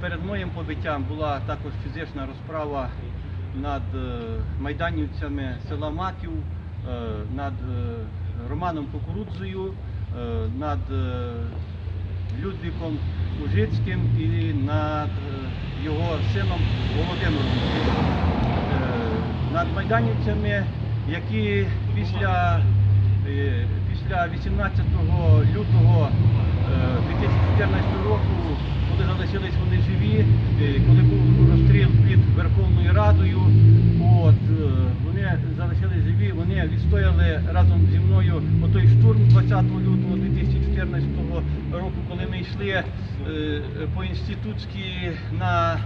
перед моїм побиттям була також фізична розправа над е, майданівцями села Маків, е, над е, Романом Кукурудзою, над Людвіком Ужицьким і над його сином Володимиром. Над майданівцями, які після, після 18 лютого е, 2014 року, залишились вони живі, е, коли був розстріл під Верховною Радою, от, е, вони залишились живі, вони відстояли разом зі мною отой штурм 20 лютого 2014 року, коли ми йшли е, по інститутській на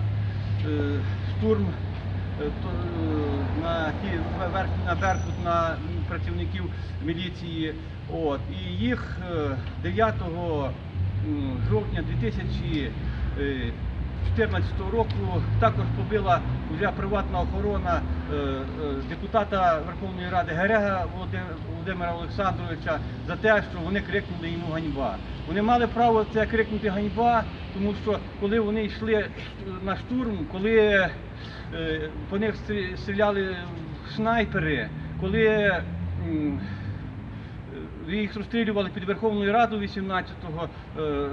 штурм на на Беркут на працівників міліції. От і їх е, 9 м, жовтня 2014 року також побила вже приватна охорона е, е, депутата Верховної Ради Герега Володимира Олександровича за те, що вони крикнули йому ганьба. Вони мали право це крикнути ганьба, тому що коли вони йшли на штурм, коли е, по них стріляли снайпери, коли е, їх розстрілювали під Верховною Радою 18, е, е,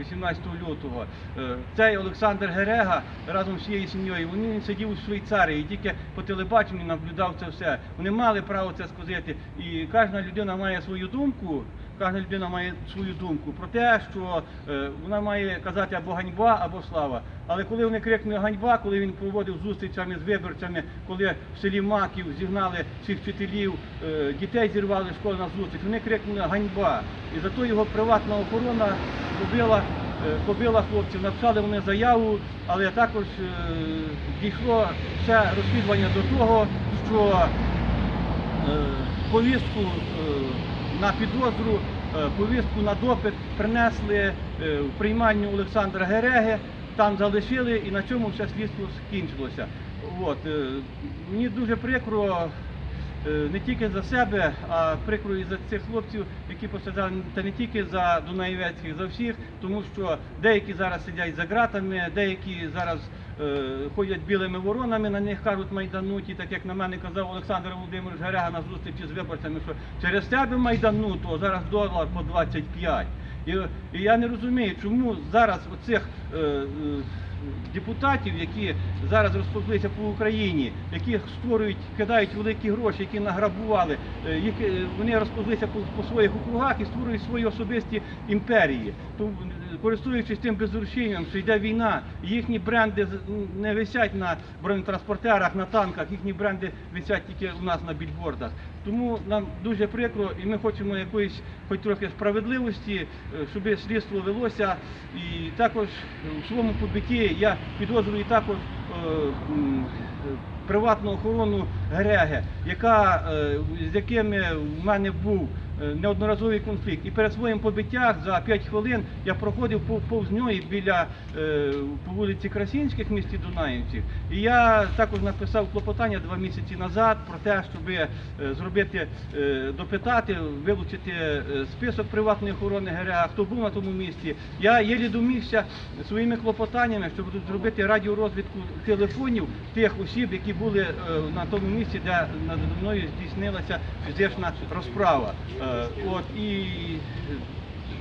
18 лютого. Е, Цей Олександр Герега разом з всією сім'єю, він сидів у Швейцарії, тільки по телебаченню наблюдав це все. Вони мали право це сказати. І кожна людина має свою думку. Кожна людина має свою думку про те, що е, вона має казати або ганьба, або слава. Але коли вони крикнули ганьба, коли він проводив зустрічами з виборцями, коли в селі Маків зігнали всіх вчителів, е, дітей зірвали з школи на зустріч, вони крикнули ганьба. І зато його приватна охорона побила, е, побила хлопців. Написали вони заяву, але також дійшло все розслідування до того, що повістку на підозру, е, повістку на допит принесли е, в приймальню Олександра Гереги, там залишили і на цьому все слідство скінчилося. От, е, мені дуже прикро не тільки за себе, а прикро і за цих хлопців, які постраждали, та не тільки за Дунаєвецьких, за всіх, тому що деякі зараз сидять за ґратами, деякі зараз е, ходять білими воронами, на них кажуть майдануті, так як на мене казав Олександр Володимирович Гаряга на зустрічі з виборцями, що через тебе майдануто, зараз долар по 25. І, і я не розумію, чому зараз оцих е, е, депутатів, які зараз розповзлися по Україні, які створюють, кидають великі гроші, які награбували, е, їх, е, вони розповзлися по, по своїх округах і створюють свої особисті імперії. То, е, користуючись тим безрушінням, що йде війна, їхні бренди не висять на бронетранспортерах, на танках, їхні бренди висять тільки у нас на більбордах. Тому нам дуже прикро, і ми хочемо якоїсь, хоч трохи справедливості, е, щоб слідство велося. І також у своєму побитті я підозрюю також е, е, приватну охорону Греги, яка, е, з якими в мене був е, неодноразовий конфлікт. І перед своїм побиттям за 5 хвилин я проходив повз нього біля е, по вулиці Красінських в місті Дунаївців. І я також написав клопотання два місяці назад про те, щоб е, зробити, е, допитати, вилучити е, список приватної охорони ГРА, хто був на тому місці. Я єлі домігся своїми клопотаннями, щоб зробити радіорозвідку телефонів тих осіб, які були е, на тому місці, де над мною здійснилася фізична розправа. Е, От і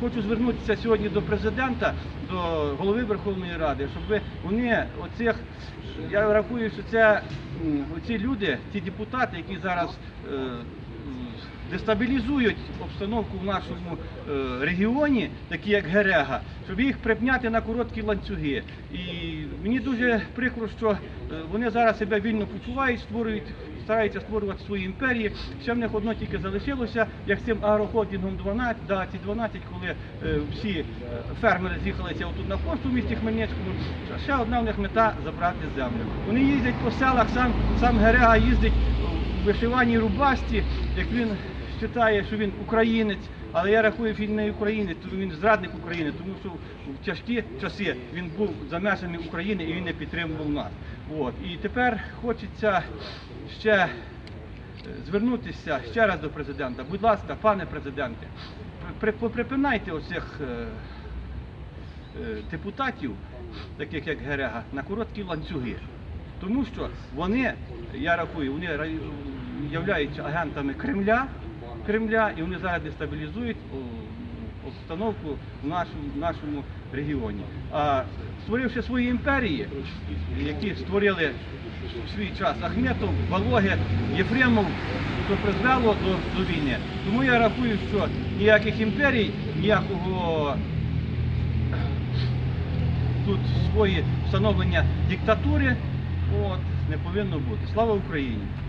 Хочу звернутися сьогодні до президента, до голови Верховної Ради, щоб вони оцих, я рахую, що це оці люди, ці депутати, які зараз е, дестабілізують обстановку в нашому е, регіоні, такі як Герега, щоб їх припняти на короткі ланцюги. І мені дуже прикро, що е, вони зараз себе вільно почувають, створюють, стараються створювати свої імперії. Ще в них одно тільки залишилося, як з цим агрохолдингом 12, да, ці 12, коли е, всі фермери з'їхалися отут на пошту в місті Хмельницькому. Ще одна в них мета забрати землю. Вони їздять по селах, сам, сам Герега їздить у вишиваній рубашці, як він вважає, що він українець. Але я рахую, що він не українець, тому він зрадник України, тому що в тяжкі часи він був за межами України і він не підтримував нас. От. І тепер хочеться ще е, звернутися ще раз до президента. Будь ласка, пане президенте, при- поприпинайте оцих е, е, депутатів, таких як Герега, на короткі ланцюги. Тому що вони, я рахую, вони являються агентами Кремля, Кремля і вони зараз дестабілізують обстановку в нашому, регіоні. А створивши свої імперії, які створили в свій час Ахметов, Вологи, Єфремов, що призвело до, до війни. Тому я рахую, що ніяких імперій, ніякого тут свої встановлення диктатури от, не повинно бути. Слава Україні!